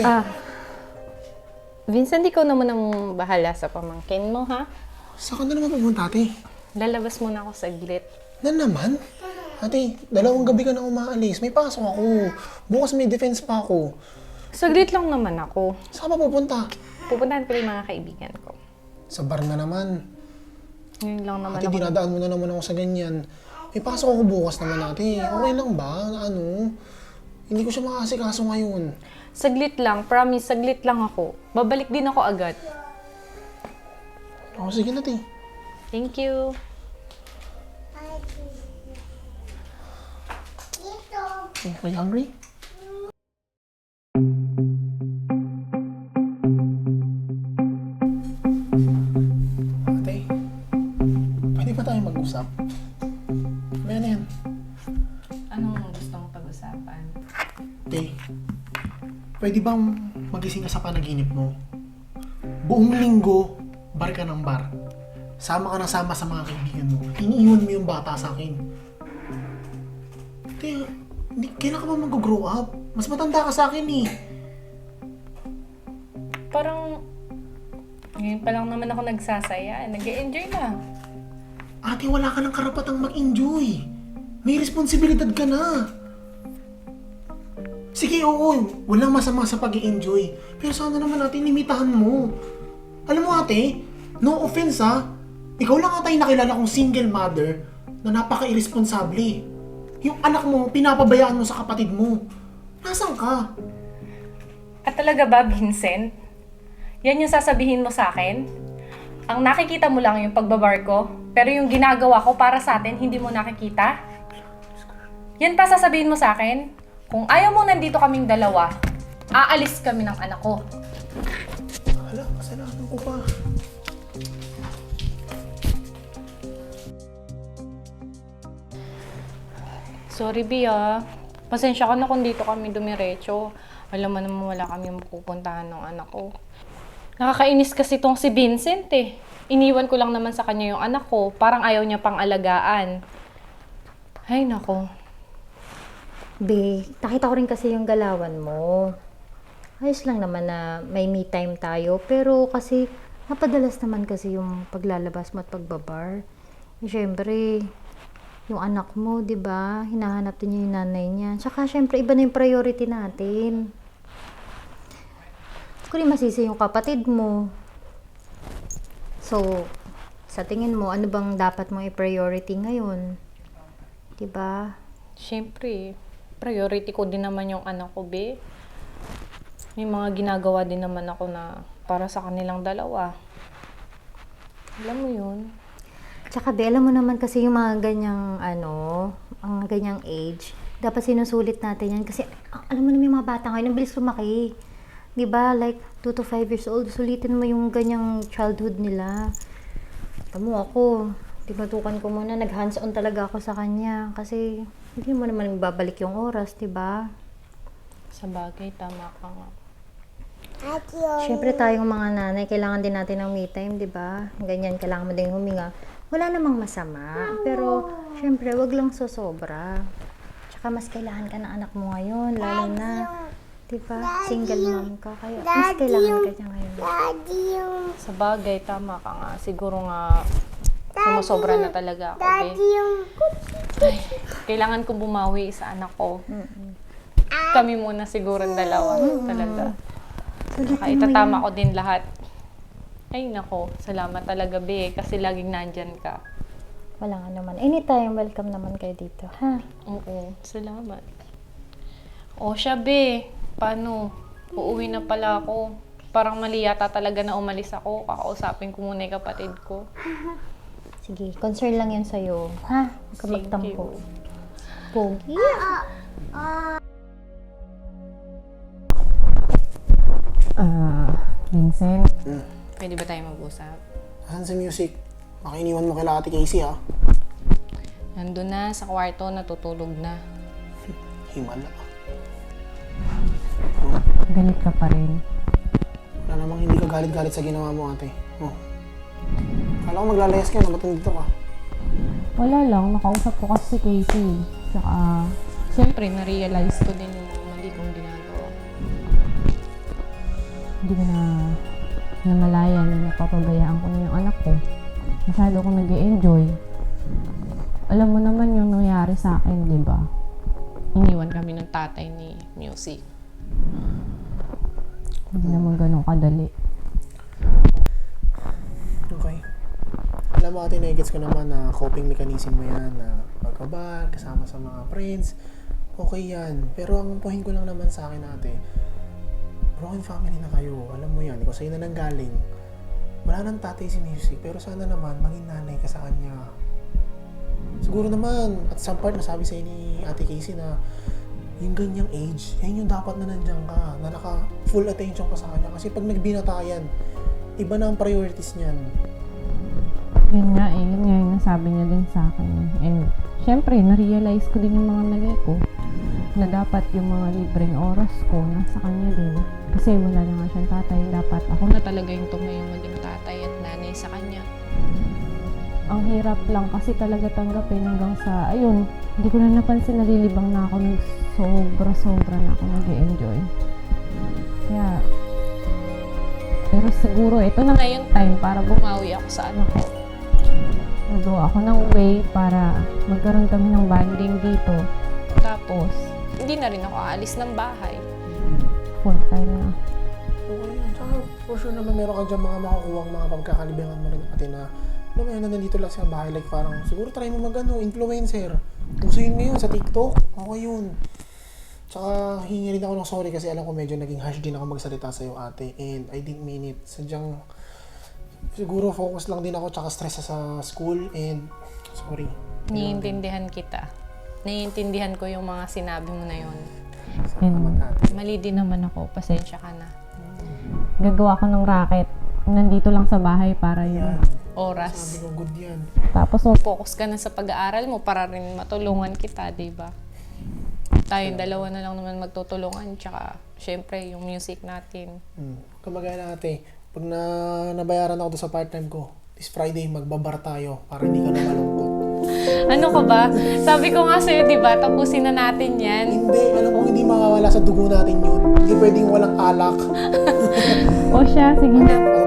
Ah. Vincent, ikaw naman ang bahala sa pamangkin mo, ha? saan ka na naman pupunta, ate? Lalabas muna ako saglit. Na naman? Ate, dalawang gabi ka na umaalis. May pasok ako. Bukas may defense pa ako. Saglit lang naman ako. Saan ka pupunta? Pupuntahan ko yung mga kaibigan ko. Sa bar na naman. Ngayon lang naman Ate, ako. dinadaan mo na naman ako sa ganyan. May pasok ako bukas naman, ate. Okay lang ba? Ano? Hindi ko siya makasikaso ngayon. Saglit lang, promise, saglit lang ako. Babalik din ako agad. O, sige na. Thank you. Are you hungry? Ate, pwede bang magising ka sa panaginip mo? Buong linggo, bar ka ng bar. Sama ka na sama sa mga kaibigan mo. Iniiwan mo yung bata sa akin. Ate, hindi, kailan ka ba mag-grow up? Mas matanda ka sa akin eh. Parang, ngayon pa lang naman ako nagsasaya. nag enjoy na. Ate, wala ka ng karapatang mag-enjoy. May responsibilidad ka na. Sige, oo, walang masama sa pag enjoy Pero sana naman natin limitahan mo. Alam mo ate, no offense ha, ikaw lang ata yung nakilala kong single mother na napaka-irresponsable. Yung anak mo, pinapabayaan mo sa kapatid mo. Nasaan ka? At talaga ba, Vincent? Yan yung sasabihin mo sa akin? Ang nakikita mo lang yung pagbabar ko, pero yung ginagawa ko para sa atin, hindi mo nakikita? Yan pa sasabihin mo sa akin? Kung ayaw mo nandito kaming dalawa, aalis kami ng anak ko. Hala, kasalanan ko pa. Sorry, Bia. Pasensya ka na kung dito kami dumiretso. Alam mo naman wala kami mapupuntahan ng anak ko. Nakakainis kasi tong si Vincent eh. Iniwan ko lang naman sa kanya yung anak ko. Parang ayaw niya pang alagaan. Ay, nako. Be, nakita ko rin kasi yung galawan mo. Ayos lang naman na may me time tayo, pero kasi napadalas naman kasi yung paglalabas mo at pagbabar. Eh, syempre, yung anak mo, di ba? Hinahanap din niya yung nanay niya. Tsaka, syempre, iba na yung priority natin. Rin masisi yung kapatid mo. So, sa tingin mo, ano bang dapat mong i-priority ngayon? Di ba? Siyempre, priority ko din naman yung anak ko, be. May mga ginagawa din naman ako na para sa kanilang dalawa. Alam mo yun? Tsaka, be, alam mo naman kasi yung mga ganyang, ano, ang ganyang age, dapat sinusulit natin yan. Kasi, alam mo naman yung mga bata ngayon, ang bilis lumaki. Di ba? Like, 2 to 5 years old, sulitin mo yung ganyang childhood nila. Tamo ako, tinutukan ko muna, nag-hands-on talaga ako sa kanya. Kasi, hindi mo naman babalik yung oras, di ba? Sa bagay, tama ka nga. Siyempre tayong mga nanay, kailangan din natin ng me time, di ba? Ganyan, kailangan mo din huminga. Wala namang masama, pero siyempre, wag lang sosobra. Tsaka mas kailangan ka ng anak mo ngayon, lalo na, di ba? Single mom ka, kaya mas kailangan ka niya ngayon. Sa bagay, tama ka nga. Siguro nga, sumusobra na talaga ako, be. Ay, kailangan ko bumawi sa anak ko. Kami muna siguro ang dalawa. Talaga. Saka itatama ko din lahat. Ay, nako. Salamat talaga, be. Kasi laging nandyan ka. Wala nga naman. Anytime, welcome naman kayo dito, ha? Oo, salamat. O siya, be. Paano? Uuwi na pala ako. Parang mali yata talaga na umalis ako. Kakausapin ko muna yung kapatid ko. Sige, concern lang yan sa'yo, ha? Huwag ka Thank magtampo. you. Pogi. Ah, Vincent. Pwede ba tayo mag-usap? Saan sa music? Baka iniwan mo kay Ate Casey ha. Nandun na sa kwarto, natutulog na. Himala. Galit ka pa rin. Wala namang hindi ka galit-galit sa ginawa mo ate. Oh. Kala ko maglalayas ka na, ba't ka? Wala lang, nakausap ko kasi si Casey. Saka, siyempre, na-realize ko din yung mali kong ginagawa. hindi ko na namalayan na napapabayaan ko na yung anak ko. Masyado akong nag enjoy Alam mo naman yung nangyari sa akin, di ba? Iniwan kami ng tatay ni Music. Hindi naman ganun kadali. Alam mo ate, nagets ko naman na coping mechanism mo yan, na pagkabar, kasama sa mga friends, okay yan. Pero ang puhin ko lang naman sa akin ate, broken family na kayo, alam mo yan, ikaw sa'yo na nanggaling. Wala nang tatay si Music, pero sana naman maging nanay ka sa kanya. Siguro naman, at some part nasabi sa'yo ni Ate Casey na yung ganyang age, yan yung dapat na nandiyan ka, na naka full attention ka sa kanya. Kasi pag nagbinatayan, iba na ang priorities niyan. Yun nga eh, yun nga yung nasabi niya din sa akin. And, syempre, na-realize ko din yung mga mali ko. Na dapat yung mga libreng oras ko nasa kanya din. Kasi wala na nga siyang tatay. Dapat ako na talaga yung tumayong maging tatay at nanay sa kanya. Ang hirap lang kasi talaga tanggapin hanggang sa, ayun, hindi ko na napansin nalilibang na ako ng sobra-sobra na ako nag enjoy Kaya, pero siguro ito na nga yung time para bumawi ako sa anak ko. Nagawa ako ng way para magkaroon kami ng bonding dito. Tapos, hindi na rin ako aalis ng bahay. Full time na. Okay. Tsaka, for sure naman meron ka dyan mga makukuha mga pagkakalibangan mo rin ate na alam mo na nandito lang sa bahay. Like parang, siguro try mo mag ano, influencer. Uso yun ngayon sa TikTok. Okay yun. Tsaka, hingi rin ako ng sorry kasi alam ko medyo naging harsh din ako magsalita sa'yo ate. And I didn't mean it. Sadyang, siguro focus lang din ako tsaka stress sa school and sorry. Naiintindihan kita. Naiintindihan ko yung mga sinabi mo na yun. Salamat ate. Mali din naman ako. Pasensya ka na. Gagawa ko ng racket. Nandito lang sa bahay para Yan. yung Sabi oras. ko, good yan. Tapos, oh, focus ka na sa pag-aaral mo para rin matulungan kita, di ba? Tayong dalawa na lang naman magtutulungan. Tsaka, syempre, yung music natin. Hmm. Kumagana ate, pag na nabayaran ako sa part-time ko, this Friday magbabar tayo para hindi ka na malungkot. Ano ka ba? Sabi ko nga sa'yo, di ba? Tapusin na natin yan. Hindi, alam ko hindi makawala sa dugo natin yun. Hindi pwedeng walang alak. O siya, sige na.